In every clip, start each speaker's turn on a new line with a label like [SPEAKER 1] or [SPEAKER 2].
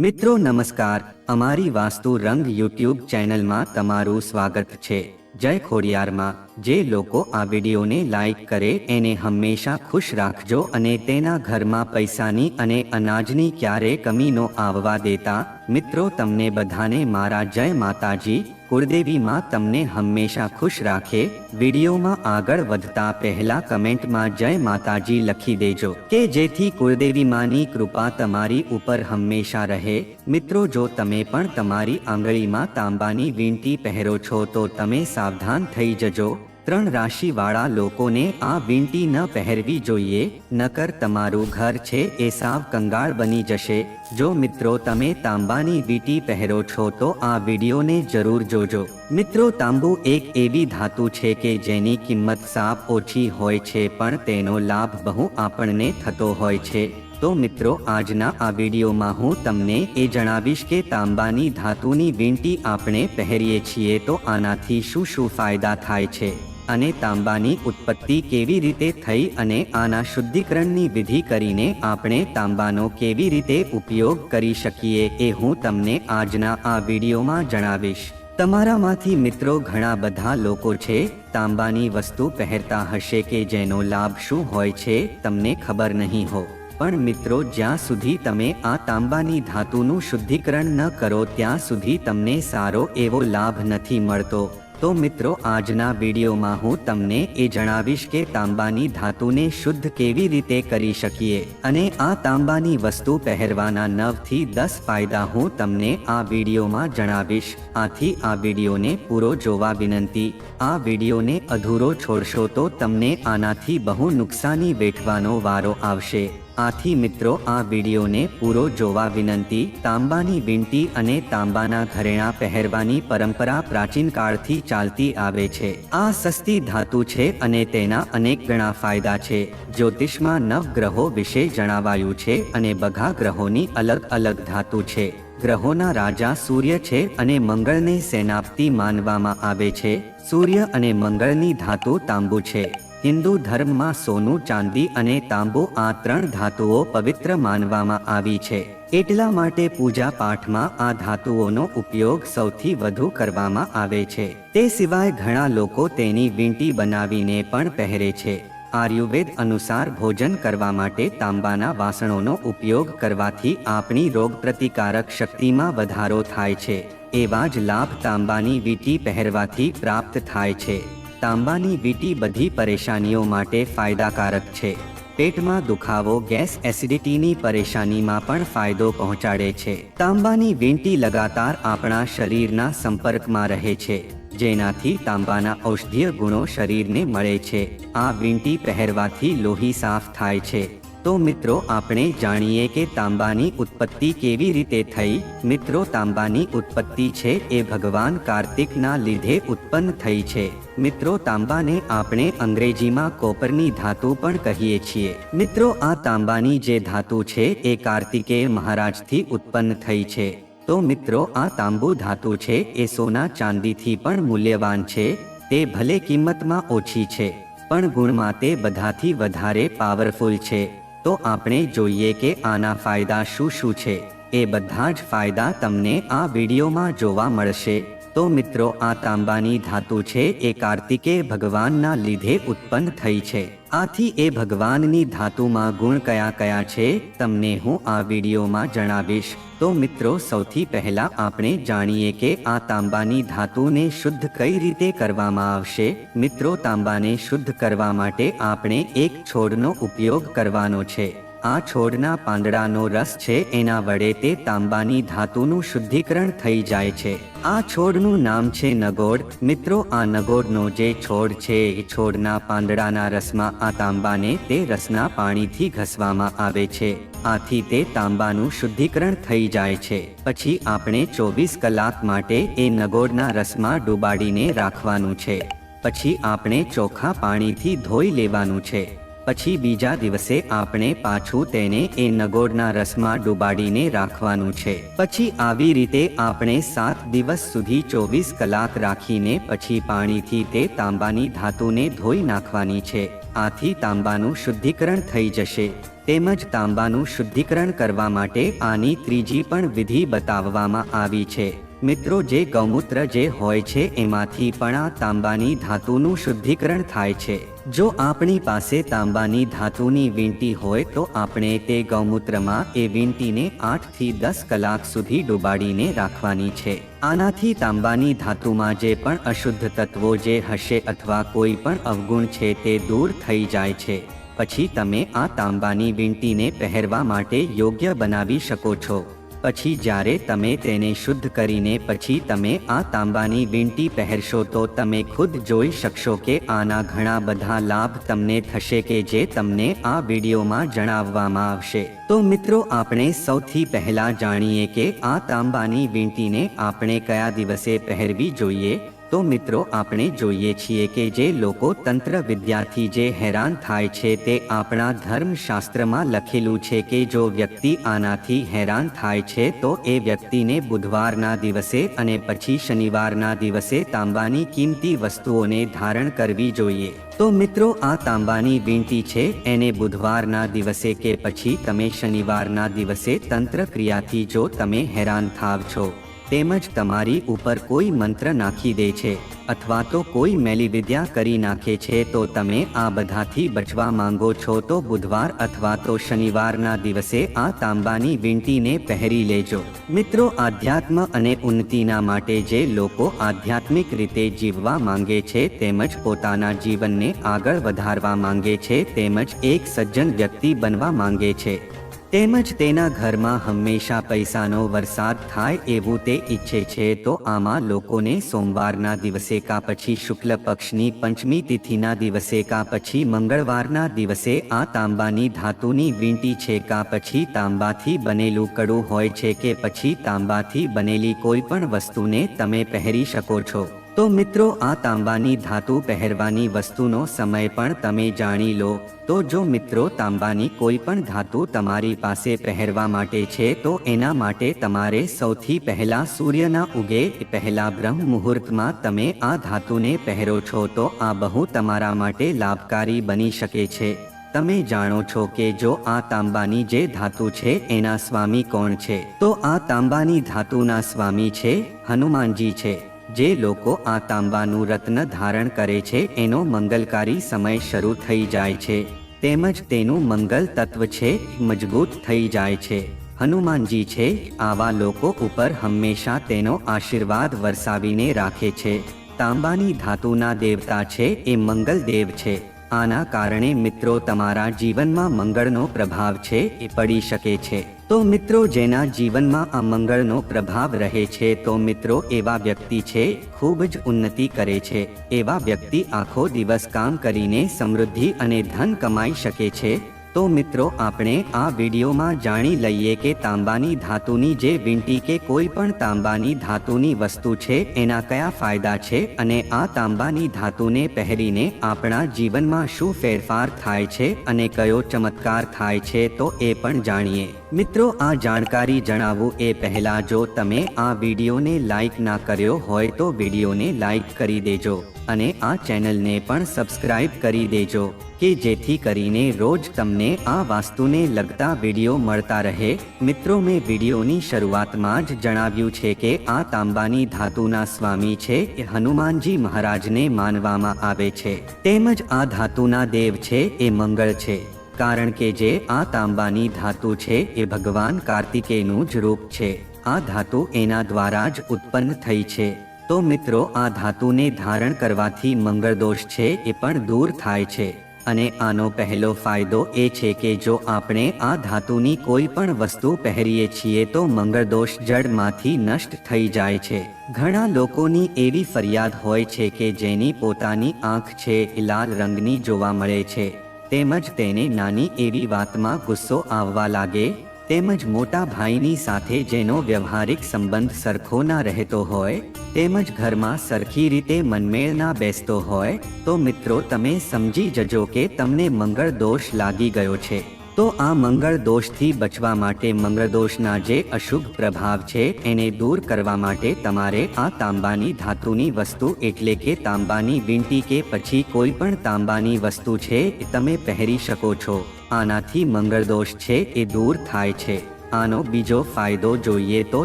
[SPEAKER 1] મિત્રો, નમસ્કાર. અમારી વાસ્તુ રંગ યુટ્યુબ ચેનલમાં તમારું સ્વાગત છે. જય ખોડિયારમાં. જે લોકો આ વિડીયોને લાઈક કરે, એને હંમેશા ખુશ રાખજો અને તેના ઘરમાં પૈસાની અને અનાજની ક્યારે કમી નો આવવા દેતા, મિત્રો, તમને બધાને મારા જય માતાજી કુળદેવી માં તમને હંમેશા ખુશ રાખે. વિડીયોમાં આગળ વધતા પહેલા કમેન્ટમાં જય માતાજી લખી દેજો કે જેથી કુળદેવી માની કૃપા તમારી ઉપર હંમેશા રહે. મિત્રો, જો તમે પણ તમારી આંગળીમાં તાંબાની વીંટી પહેરો છો તો તમે સાવધાન થઈ જજો. ત્રણ રાશિવાળા લોકોને આ વીંટી ન પહેરવી જોઈએ, નકર તમારું ઘર છે એ સાવ કંગાળ બની જશે. જો મિત્રો તમે તાંબાની વીંટી પહેરો છો તો આ વિડીયોને જરૂર જોજો. મિત્રો તાંબુ એક એવી ધાતુ છે કે જેની કિંમત સાપ ઓછી હોય છે પણ તેનો લાભ બહુ આપણને થતો હોય છે. તો મિત્રો આજના આ વિડીયોમાં હું તમને એ જણાવીશ કે તાંબાની ધાતુની વીંટી આપણે પહેરીએ છીએ તો આનાથી શું શું ફાયદા થાય છે. અને તાંબાની ઉત્પત્તિ કેવી રીતે થઈ અને આના શુદ્ધિકરણની વિધિ કરીને આપણે તાંબાનો કેવી રીતે ઉપયોગ કરી શકીએ એ હું તમને આજના આ વિડીયોમાં જણાવીશ. તમારામાંથી મિત્રો ઘણા બધા લોકો છે, તાંબાની વસ્તુ પહેરતા હશે કે જેનો લાભ શું હોય છે તમને ખબર નહીં હો. પણ મિત્રો, જ્યાં સુધી તમે આ તાંબાની ધાતુનું શુદ્ધિકરણ ન કરો, ત્યાં સુધી તમને સારો એવો લાભ નથી મળતો. તો મિત્રો, આજના વિડીયોમાં હું તમને એ જણાવીશ કે તાંબાની ધાતુને શુદ્ધ કેવી રીતે કરી શકીએ અને આ તાંબાની વસ્તુ પહેરવાના નવથી દસ ફાયદા હું તમને આ વિડીયોમાં જણાવીશ. આથી આ વિડીયોને પૂરો જોવા વિનંતી. આ વિડીયોને અધૂરો છોડશો તો તમને આનાથી બહુ નુકસાની વેઠવાનો વારો આવશે. આથી મિત્રો, આ વિડીયોને પૂરો જોવા વિનંતી, તાંબાની વીંટી અને તાંબાના ઘરેણા પહેરવાની પરંપરા પ્રાચીન કાળથી ચાલતી આવે છે. આ સસ્તી ધાતુ છે અને તેના અનેક ગણા ફાયદા છે. જ્યોતિષમાં નવ ગ્રહો વિશે જણાવાયું છે અને બઘા ગ્રહોની અલગ અલગ ધાતુ છે. ગ્રહોના રાજા સૂર્ય છે અને મંગળને સેનાપતિ માનવામાં આવે છે. સૂર્ય અને મંગળની ધાતુ તાંબુ છે. હિન્દુ ધર્મમાં સોનું, ચાંદી અને તાંબુ આ ત્રણ ધાતુઓ પવિત્ર માનવામાં આવી છે. એટલા માટે પૂજા પાઠમાં આ ધાતુઓનો ઉપયોગ સૌથી વધુ કરવામાં આવે છે. તે સિવાય ઘણા લોકો તેની વીંટી બનાવીને પણ પહેરે છે. આયુર્વેદ અનુસાર ભોજન કરવા માટે તાંબાના વાસણોનો ઉપયોગ કરવાથી આપણી રોગ પ્રતિકારક શક્તિમાં વધારો થાય છે. એવા જ લાભ તાંબાની વીંટી પહેરવાથી પ્રાપ્ત થાય છે. તાંબાની વીંટી બધી પરેશાનીઓ માટે ફાયદાકારક છે. પેટમાં દુખાવો, ગેસ એસિડિટીની પરેશાનીમાં પણ ફાયદો પહોંચાડે છે. તાંબાની વીંટી લગાતાર આપણા શરીરના સંપર્કમાં રહે છે, જેનાથી તાંબાના ઔષધીય ગુણો શરીરને મળે છે. આ વીંટી પહેરવાથી લોહી સાફ થાય છે. તો મિત્રો, આપણે જાણીએ કે તાંબાની ઉત્પત્તિ કેવી રીતે થઈ? મિત્રો, તાંબાની ઉત્પત્તિ છે એ ભગવાન કાર્તિકના લીધે ઉત્પન્ન થઈ છે. મિત્રો, તાંબાને આપણે અંગ્રેજીમાં કોપરની ધાતુ પણ કહીએ છીએ. મિત્રો, આ તાંબાની જે ધાતુ છે એ કાર્તિકેય મહારાજથી ઉત્પન્ન થઈ છે. તો મિત્રો, આ તાંબુ ધાતુ છે એ સોના ચાંદીથી પણ મૂલ્યવાન છે. તે ભલે કિંમતમાં ઓછી છે, પણ ગુણમાં તે બધાથી વધારે પાવરફુલ છે. તો આપણે જોઈએ કે આના ફાયદા શું શું છે. એ બધા જ ફાયદા તમને આ વિડીયોમાં જોવા મળશે. તો મિત્રો, આ તાંબાની ધાતુ છે, એ કાર્તિકે ભગવાનના લીધે ઉત્પન્ન થઈ છે. આથી એ ભગવાનની ધાતુમાં ગુણ કયા કયા છે, તમને હું આ વિડીયોમાં જણાવીશ. તો મિત્રો, સૌથી પહેલા આપણે જાણીએ કે આ તાંબાની ધાતુને શુદ્ધ કઈ રીતે કરવામાં આવશે. મિત્રો, તાંબાને શુદ્ધ કરવા માટે આપણે એક છોડનો ઉપયોગ કરવાનો છે. આ છોડના પાંદડાનો રસ છે, એના વડે તે તાંબાની ધાતુનું શુદ્ધિકરણ થઈ જાય છે. આ છોડનું નામ છે નગોડ મિત્રો, આ નગોડનો જે છોડ છે, એ છોડના પાંદડાના રસમાં આ તાંબાને તે રસના પાણીથી ઘસવામાં આવે છે. આથી તે તાંબાનું શુદ્ધિકરણ થઈ જાય છે. પછી આપણે ચોવીસ કલાક માટે એ નગોડના રસમાં ડુબાડીને રાખવાનું છે. પછી આપણે ચોખ્ખા પાણીથી ધોઈ લેવાનું છે. પછી બીજા દિવસે આપણે પાછું તેને એ નગોડના રસમાં ડુબાડીને રાખવાનું છે. પછી આવી રીતે આપણે સાત દિવસ સુધી ચોવીસ કલાક રાખીને પછી પાણીથી તે તાંબાની ધાતુને ધોઈ નાખવાની છે. આથી તાંબાનું શુદ્ધિકરણ થઈ જશે. તેમજ તાંબાનું શુદ્ધિકરણ કરવા માટે આની ત્રીજી પણ વિધિ બતાવવામાં આવી છે. મિત્રો, જે ગૌમૂત્ર જે હોય છે, એમાંથી પણ આ તાંબાની ધાતુનું શુદ્ધિકરણ થાય છે. જો આપણી પાસે તાંબાની ધાતુની વીંટી હોય, તો આપણે તે ગૌમૂત્રમાં એ વીંટીને આઠથી દસ કલાક સુધી ડુબાડીને રાખવાની છે. આનાથી તાંબાની ધાતુમાં જે પણ અશુદ્ધ તત્વો જે હશે અથવા કોઈ પણ અવગુણ છે, તે દૂર થઈ જાય છે. પછી તમે આ તાંબાની વીંટીને પહેરવા માટે યોગ્ય બનાવી શકો છો. પછી જ્યારે તમે તેને શુદ્ધ કરીને પછી તમે આ તાંબાની વીંટી પહેરશો તો તમે ખુદ જોઈ શકશો કે આના ઘણા બધા લાભ તમને થશે કે જે તમને આ વિડીયોમાં જણાવવામાં આવશે. તો મિત્રો, આપણે સૌથી પહેલા જાણીએ કે આ તાંબાની વીંટીને આપણે કયા દિવસે પહેરવી જોઈએ? તો મિત્રો, આપણે જોઈએ છીએ કે જે લોકો તંત્ર વિદ્યાર્થી જે હેરાન થાય છે તે આપણા ધર્મશાસ્ત્રમાં લખેલું છે કે જો વ્યક્તિ આનાથી હેરાન થાય છે તો એ વ્યક્તિને બુધવારના દિવસે અને પછી શનિવારના દિવસે તાંબાની કિંમતી વસ્તુઓને ધારણ કરવી જોઈએ. તો મિત્રો, આ તાંબાની વીંટી છે, એને બુધવારના દિવસે કે પછી તમે શનિવારના દિવસે તંત્ર ક્રિયાથી જો તમે હેરાન થાવ છો. તેમજ તમારી ઉપર કોઈ મંત્ર નાખી દે છે અથવા તો કોઈ મેલી વિદ્યા કરી નાખે છે તો તમે આ બધાથી બચવા માંગો છો તો બુધવાર અથવા તો શનિવારના દિવસે આ તાંબાની વીંટીને પહેરી લેજો. મિત્રો, આધ્યાત્મ અને ઉન્નતિના માટે જે લોકો આધ્યાત્મિક રીતે જીવવા માંગે છે તેમજ પોતાના જીવનને આગળ વધારવા માંગે છે તેમજ એક સજ્જન વ્યક્તિ બનવા માંગે છે. તેમજ તેના ઘરમાં હંમેશા પૈસાનો વરસાદ થાય એવું તે ઈચ્છે છે, તો આમાં લોકોને સોમવારના દિવસે કા પછી શુક્લ પક્ષની પંચમી તિથિના દિવસે કા પછી મંગળવારના દિવસે આ તાંબાની ધાતુની વીંટી છે, કા પછી તાંબાથી બનેલું કડું હોય છે કે પછી તાંબાથી બનેલી કોઈ પણ વસ્તુને તમે પહેરી શકો છો. તો મિત્રો, આ તાંબાની ધાતુ પહેરવાની વસ્તુનો સમય પણ તમે જાણી લો. તો જો મિત્રો, તાંબાની કોઈ પણ ધાતુ તમારી પાસે પહેરવા માટે છે, તો એના માટે તમારે સૌથી પહેલા સૂર્યના ઉગે, પહેલા બ્રહ્મ મુહૂર્તમાં તમે આ ધાતુને પહેરો છો, તો આ બહુ તમારા માટે લાભકારી બની શકે છે. તમે જાણો છો કે જો આ તાંબાની જે ધાતુ છે, એના સ્વામી કોણ છે? તો આ તાંબાની ધાતુના સ્વામી છે, હનુમાનજી છે. જે લોકો આ તાંબાનું રત્ન ધારણ કરે છે, એનો મંગલકારી સમય શરૂ થઈ જાય છે. તેમજ તેનું મંગલ તત્વ છે, મજબૂત થઈ જાય છે. હનુમાનજી છે, આવા લોકો ઉપર હંમેશા તેનો આશીર્વાદ વરસાવીને રાખે છે. તાંબાની ધાતુના દેવતા છે, એ મંગલ દેવ છે. આના કારણે મિત્રો, તમારા જીવનમાં મંગળનો પ્રભાવ છે, એ પડી શકે છે. તો મિત્રો, જેના જીવનમાં આ મંગળનો પ્રભાવ રહે છે, તો મિત્રો, એવા વ્યક્તિ છે, ખૂબ જ ઉન્નતિ કરે છે. એવા વ્યક્તિ આખો દિવસ કામ કરીને સમૃદ્ધિ અને ધન કમાઈ શકે છે. તો મિત્રો, આપણે આ વિડીયોમાં જાણી લઈએ કે તાંબાની ધાતુની જે વીંટી કે કોઈ પણ તાંબાની ધાતુની વસ્તુ છે, એના કયા ફાયદા છે અને આ તાંબાની ધાતુને પહેરીને આપણા જીવનમાં શું ફેરફાર થાય છે અને કયો ચમત્કાર થાય છે તો એ પણ જાણીએ. મિત્રો, આ જાણકારી જણાવું એ પહેલા જો તમે આ વિડીયોને લાઈક ના કર્યો હોય તો વિડીયોને લાઈક કરી દેજો. અને આ ચેનલને પણ સબસ્ક્રાઇબ કરી દેજો, કે જેથી કરીને રોજ તમને આ વાસ્તુને લગતા વીડિયો મળતા રહે. મિત્રો, મેં વિડીયોની શરૂઆતમાં જ જણાવ્યું છે કે આ તાંબાની ધાતુના સ્વામી છે એ હનુમાનજી મહારાજને માનવામાં આવે છે. તેમજ આ ધાતુના દેવ છે એ મંગળ છે. કારણ કે જે આ તાંબાની ધાતુ છે એ ભગવાન કાર્તિકેયનું જ રૂપ છે. આ ધાતુ એના દ્વારા જ ઉત્પન્ન થઈ છે. તો મિત્રો, આ ધાતુને ધારણ કરવાથી મંગળ દોષ છે એ પણ દૂર થાય છે. અને આનો પહેલો ફાયદો એ છે કે જો આપણે આ ધાતુની કોઈ પણ વસ્તુ પહેરીએ છીએ તો મંગળ દોષ જડમાંથી નષ્ટ થઈ જાય છે. ઘણા લોકોની એવી ફરિયાદ હોય છે કે જેની પોતાની આંખ છે લાલ રંગની જોવા મળે છે. તેમજ તેને નાની એવી વાતમાં ગુસ્સો આવવા લાગે તેમજ મોટા ભાઈની સાથે જેનો વ્યવહારિક સંબંધ સરખો ના રહેતો હોય, તેમજ ઘરમાં સરખી રીતે મનમેળ ના બેસતો હોય, તો મિત્રો તમે સમજી જજો કે તમને મંગળ દોષ લાગી ગયો છે. તો આ મંગળ દોષથી બચવા માટે મંગળ દોષના જે અશુભ પ્રભાવ છે, એને દૂર કરવા માટે તમારે આ તાંબાની ધાતુની વસ્તુ એટલે કે તાંબાની વીંટી કે પછી કોઈ પણ તાંબાની વસ્તુ છે, એ તમે પહેરી શકો છો. આનાથી મંગળ દોષ છે, એ દૂર થાય છે. આનો બીજો ફાયદો જોઈએ તો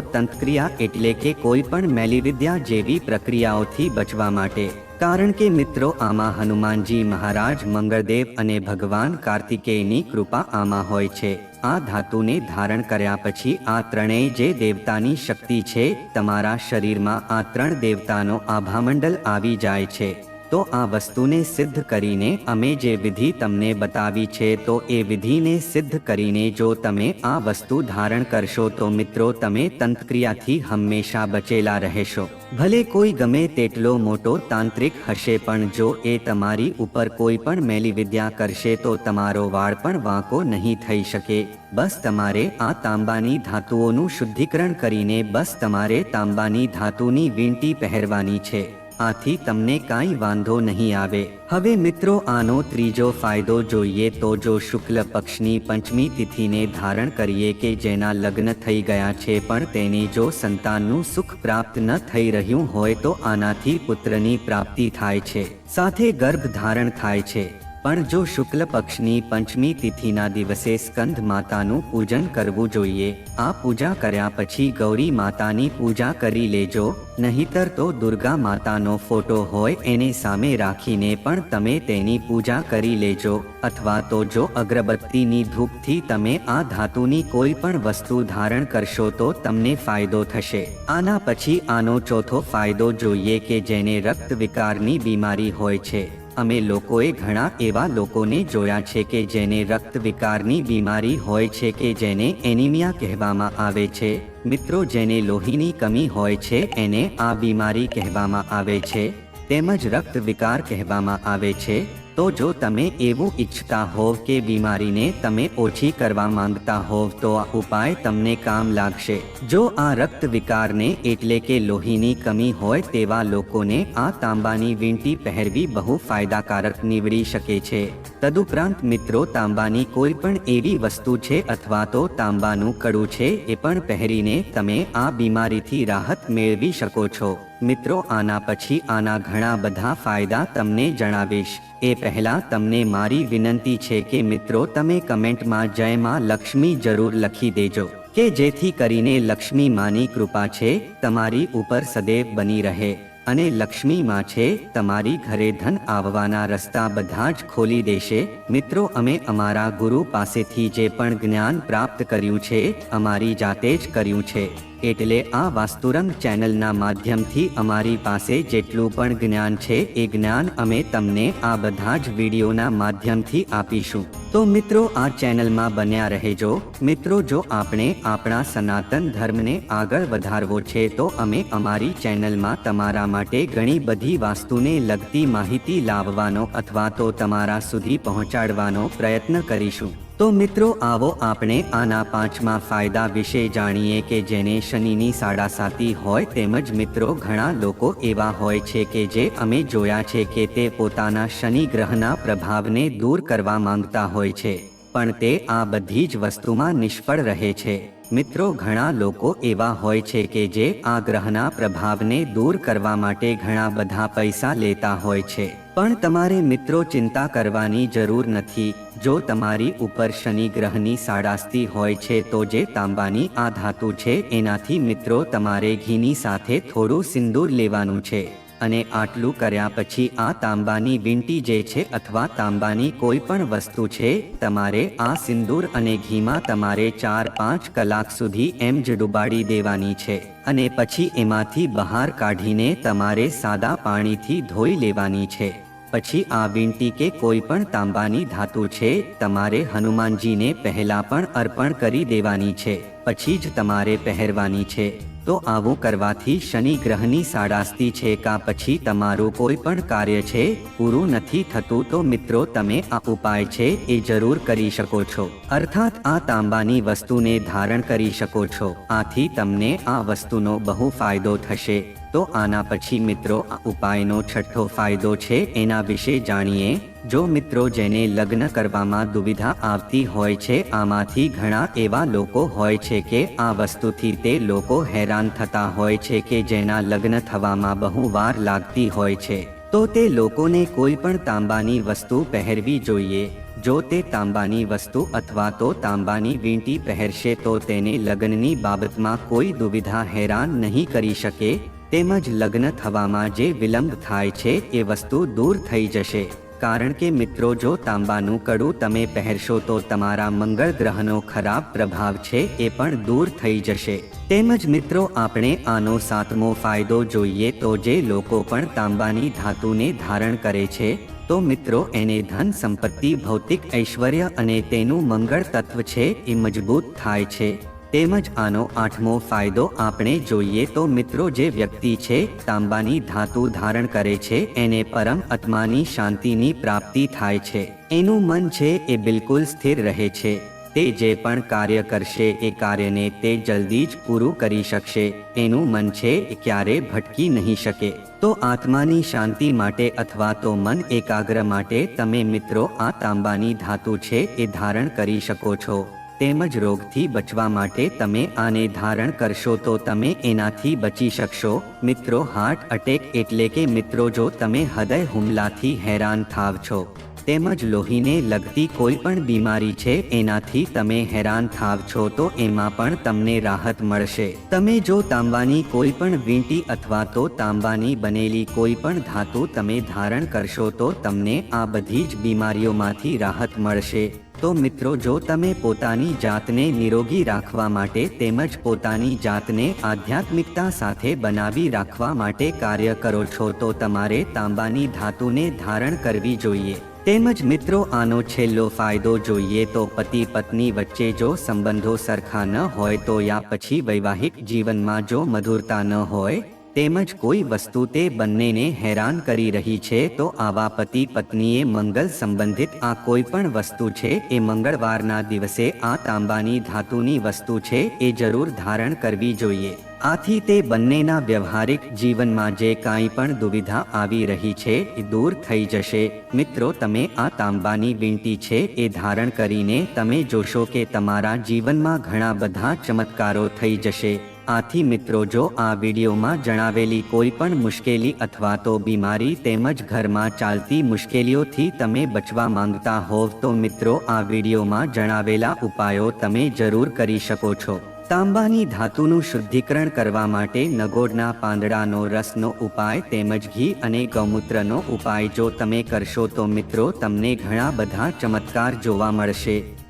[SPEAKER 1] તંત્રક્રિયા એટલે કે કોઈ પણ મેલીવિદ્યા જેવી પ્રક્રિયાઓથી બચવા માટે. કારણ કે મિત્રો, આમાં હનુમાનજી મહારાજ, મંગળદેવ અને ભગવાન કાર્તિકેયની કૃપા આમાં હોય છે. આ ધાતુને ધારણ કર્યા પછી આ ત્રણેય જે દેવતાની શક્તિ છે, તમારા શરીરમાં આ ત્રણ દેવતાનો આભામંડલ આવી જાય છે. તો આ વસ્તુને સિદ્ધ કરીને અમે જે વિધિ તમને બતાવી છે, તો એ વિધિને સિદ્ધ કરીને જો તમે આ વસ્તુ ધારણ કરશો, તો મિત્રો, તમે તંત્રક્રિયાથી હંમેશા બચેલા રહેશો. ભલે કોઈ ગમે તેટલો મોટો તાંત્રિક હશે, પણ જો એ તમારી ઉપર કોઈ પણ મેલી વિદ્યા કરશે, તો તમારો વાળ પણ વાંકો નહીં થઈ શકે. બસ તમારે આ તાંબાની ધાતુઓનું શુદ્ધિકરણ કરીને બસ તમારે તાંબાની ધાતુની વીંટી પહેરવાની છે. આથી તમને કાંઈ વાંધો નહીં આવે. હવે મિત્રો, આનો ત્રીજો ફાયદો જોઈએ તો જો શુક્લ પક્ષની પંચમી તિથિને ધારણ કરીએ કે જેના લગ્ન થઈ ગયા છે પણ તેને જો સંતાનનું સુખ પ્રાપ્ત ન થઈ રહ્યું હોય તો આનાથી પુત્રની પ્રાપ્તિ થાય છે. સાથે ગર્ભ ધારણ થાય છે. પણ જો શુક્લ પક્ષની પંચમી તિથિના દિવસે સ્કંદ માતાનું પૂજન કરવું જોઈએ, આ પૂજા કર્યા પછી ગૌરી માતાની પૂજા કરી લેજો, નહીતર તો દુર્ગા માતાનો ફોટો હોય એને સામે રાખીને પણ તમે તેની પૂજા કરી લેજો, અથવા તો જો અગરબત્તીની ધૂપથી તમે આ ધાતુની કોઈ પણ વસ્તુ ધારણ કરશો તો તમને ફાયદો થશે. આના પછી આનો ચોથો ફાયદો જોઈએ કે જેને રક્ત વિકારની બીમારી હોય છે. અમે લોકોએ ઘણા એવા લોકોને જોયા છે કે જેને રક્ત વિકારની બીમારી હોય છે કે જેને એનિમિયા કહેવામાં આવે છે. મિત્રો, જેને લોહીની કમી હોય છે, એને આ બીમારી કહેવામાં આવે છે. તેમજ રક્ત વિકાર કહેવામાં આવે છે. તો જો તમે એવું ઈચ્છતા હોવ કે બીમારીને તમે ઓછી કરવા માંગતા હોવ તો આ ઉપાય તમને કામ લાગશે. જો આ રક્ત વિકારને એટલે કે લોહીની કમી હોય તેવા લોકોને આ તાંબાની વીંટી પહેરવી બહુ ફાયદાકારક નીવડી શકે છે. તદુપરાંત મિત્રો, તાંબાની કોઈ પણ એવી વસ્તુ છે અથવા તો તાંબાનું કડું છે એ પણ પહેરીને તમે આ બીમારીથી રાહત મેળવી શકો છો. મિત્રો, આના પછી આના ઘણા બધા ફાયદા તમને જણાવીશ. એ પહેલા તમને મારી વિનંતી છે કે મિત્રો, તમે કમેન્ટમાં જય માં લક્ષ્મી જરૂર લખી દેજો, કે જેથી કરીને લક્ષ્મી માની કૃપા છે, તમારી ઉપર સદૈવ બની રહે. અને લક્ષ્મી માં છે, તમારી ઘરે ધન આવવાના રસ્તા બધા જ ખોલી દેશે. મિત્રો, અમે અમારા ગુરુ પાસેથી જે પણ જ્ઞાન પ્રાપ્ત કર્યું છે, અમારી જાતે જ કર્યું છે. એટલે આ વાસ્તુરંગ ચેનલના માધ્યમથી અમારી પાસે જેટલું પણ જ્ઞાન છે એ જ્ઞાન અમે તમને આ બધા જ વિડીયોના માધ્યમથી આપીશું. તો મિત્રો, આ ચેનલમાં બન્યા રહેજો. મિત્રો, જો આપણે આપણા સનાતન ધર્મને આગળ વધારવો છે, તો અમે અમારી ચેનલમાં તમારા માટે ઘણી બધી વાસ્તુને લગતી માહિતી લાવવાનો અથવા તો તમારા સુધી પહોંચાડવાનો પ્રયત્ન કરીશું. તો મિત્રો, આવો આપણે આના પાંચમા ફાયદા વિશે જાણીએ કે જેને શનિની સાડાસાતી હોય તેમજ મિત્રો, ઘણા લોકો એવા હોય છે કે જે અમે જોયા છે કે તે પોતાના શનિ ગ્રહના પ્રભાવને દૂર કરવા માંગતા હોય છે. પણ તે આ બધી જ વસ્તુમાં નિષ્ફળ રહે છે. મિત્રો, ઘણા લોકો એવા હોય છે કે જે આ ગ્રહના પ્રભાવને દૂર કરવા માટે ઘણા બધા પૈસા લેતા હોય છે. પણ તમારે, મિત્રો, ચિંતા કરવાની જરૂર નથી. જો તમારી ઉપર શનિ ગ્રહની સાડાસ્તી હોય છે તો જે તાંબાની આ ધાતુ છે, એનાથી મિત્રો, તમારે ઘીની સાથે થોડું સિંદૂર લેવાનું છે. અને આટલું કર્યા પછી આ તાંબાની વીંટી જે છે અથવા તાંબાની કોઈ પણ વસ્તુ છે, તમારે આ સિંદૂર અને ઘીમાં તમારે ચાર પાંચ કલાક સુધી એમ જ ડુબાડી દેવાની છે અને પછી એમાંથી બહાર કાઢીને તમારે સાદા પાણીથી ધોઈ લેવાની છે. પછી આ વીંટી કે કોઈ પણ તાંબાની ધાતુ છે, તમારે હનુમાનજીને પહેલા પણ અર્પણ કરી દેવાની છે, પછી જ તમારે પહેરવાની છે. તો આવું કરવાથી શનિ ગ્રહની સાડાસ્તી છે કા પછી તમારું કોઈ પણ કાર્ય છે, પૂરું નથી થતું તો મિત્રો તમે આ ઉપાય છે એ જરૂર કરી શકો છો. અર્થાત આ તાંબાની વસ્તુને ધારણ કરી શકો છો. આથી તમને આ વસ્તુનો બહુ ફાયદો થશે. તો આના પછી મિત્રો આ ઉપાયનો છઠ્ઠો ફાયદો છે એના વિશે જાણીએ. જો મિત્રો જેને લગ્ન કરવામાં દુવિધા આવતી હોય છે, આમાંથી ઘણા એવા લોકો હોય છે કે આ વસ્તુથી તે લોકો હેરાન થતા હોય છે કે જેના લગ્ન થવામાં બહુ વાર લાગતી હોય છે. તો તે લોકોને કોઈ પણ તાંબાની વસ્તુ પહેરવી જોઈએ. જો તે તાંબાની વસ્તુ અથવા તો તાંબાની વીંટી પહેરશે તો તેને લગ્નની બાબતમાં કોઈ દુવિધા હેરાન નહીં કરી શકે. તેમજ લગ્ન થવામાં જે વિલંબ થાય છે એ વસ્તુ દૂર થઈ જશે. કારણ કે મિત્રો, જો તાંબાનું કડું તમે પહેરશો તો તમારા મંગળ ગ્રહનો ખરાબ પ્રભાવ છે એ પણ દૂર થઈ જશે. તેમજ મિત્રો, આપણે આનો સાતમો ફાયદો જોઈએ તો જે લોકો પણ તાંબાની ધાતુને ધારણ કરે છે, તો મિત્રો, એને ધન સંપત્તિ, ભૌતિક ઐશ્વર્ય અને તેનું મંગળ તત્વ છે એ મજબૂત થાય છે. તેમજ આનો આઠમો ફાયદો આપણે જોઈએ તો મિત્રો જે વ્યક્તિ છે, તાંબાની ધાતુ ધારણ કરે છે, એને પરમ આત્માની શાંતિની પ્રાપ્તિ થાય છે. એનું મન છે એ બિલકુલ સ્થિર રહે છે. તે જે પણ કાર્ય કરશે, એ કાર્યને તે જલ્દી જ પૂરું કરી શકશે. એનું મન છે એ ક્યારે ભટકી નહીં શકે. તો આત્માની શાંતિ માટે અથવા તો મન એકાગ્ર માટે તમે મિત્રો આ તાંબાની ધાતુ છે એ ધારણ કરી શકો છો. તેમજ રોગથી બચવા માટે તમે આને ધારણ કરશો તો તમે એનાથી બચી શકશો. મિત્રો હાર્ટ અટેક એટલે કે મિત્રો, જો તમે હૃદય હુમલાથી હેરાન થાવ છો, તેમજ લોહીને લગતી કોઈ પણ બીમારી છે, એનાથી તમે હેરાન થાવ છો, તો એમાં પણ તમને રાહત મળશે. તમે જો તાંબાની કોઈ પણ વીંટી અથવા તો તાંબાની બનેલી કોઈ પણ ધાતુ તમે ધારણ કરશો, તો તમને આ બધી જ બીમારીઓમાંથી રાહત મળશે. તો મિત્રો, જો તમે પોતાની જાતને નિરોગી રાખવા માટે તેમજ પોતાની જાતને આધ્યાત્મિકતા સાથે બનાવી રાખવા માટે કાર્ય કરો છો, તો તમારે તાંબાની ધાતુને ધારણ કરવી જોઈએ. તેમજ મિત્રો, આનો છેલ્લો ફાયદો જોઈએ તો પતિ પત્ની વચ્ચે જો સંબંધો સરખા ન હોય તો યા પછી વૈવાહિક જીવનમાં જો મધુરતા ન હોય તેમજ કોઈ વસ્તુ તે બંનેને હેરાન કરી રહી છે, તો આવા પતિ પત્નીએ મંગલ સંબંધિત આ કોઈ પણ વસ્તુ છે, એ મંગળવારના દિવસે આ તાંબાની ધાતુની વસ્તુ છે, એ જરૂર ધારણ કરવી જોઈએ. આથી તે બંનેના વ્યવહારિક જીવનમાં જે કાંઈ પણ દુવિધા આવી રહી છે, એ દૂર થઈ જશે. મિત્રો, તમે આ તાંબાની વીંટી છે, એ ધારણ કરીને તમે જોશો કે તમારા જીવનમાં ઘણા બધા ચમત્કારો થઈ જશે. આથી મિત્રો જો આ વિડીયોમાં જણાવેલી કોઈ પણ મુશ્કેલી અથવા તો બીમારી તેમજ ઘરમાં ચાલતી મુશ્કેલીઓથી તમે બચવા માંગતા હોવ તો મિત્રો આ વિડીયોમાં જણાવેલા ઉપાયો તમે જરૂર કરી શકો છો. તાંબાની ધાતુનું શુદ્ધિકરણ કરવા માટે નગોડના પાંદડાનો રસનો ઉપાય તેમજ ઘી અને ગૌમૂત્રનો ઉપાય જો તમે કરશો તો મિત્રો તમને ઘણા બધા ચમત્કાર જોવા મળશે.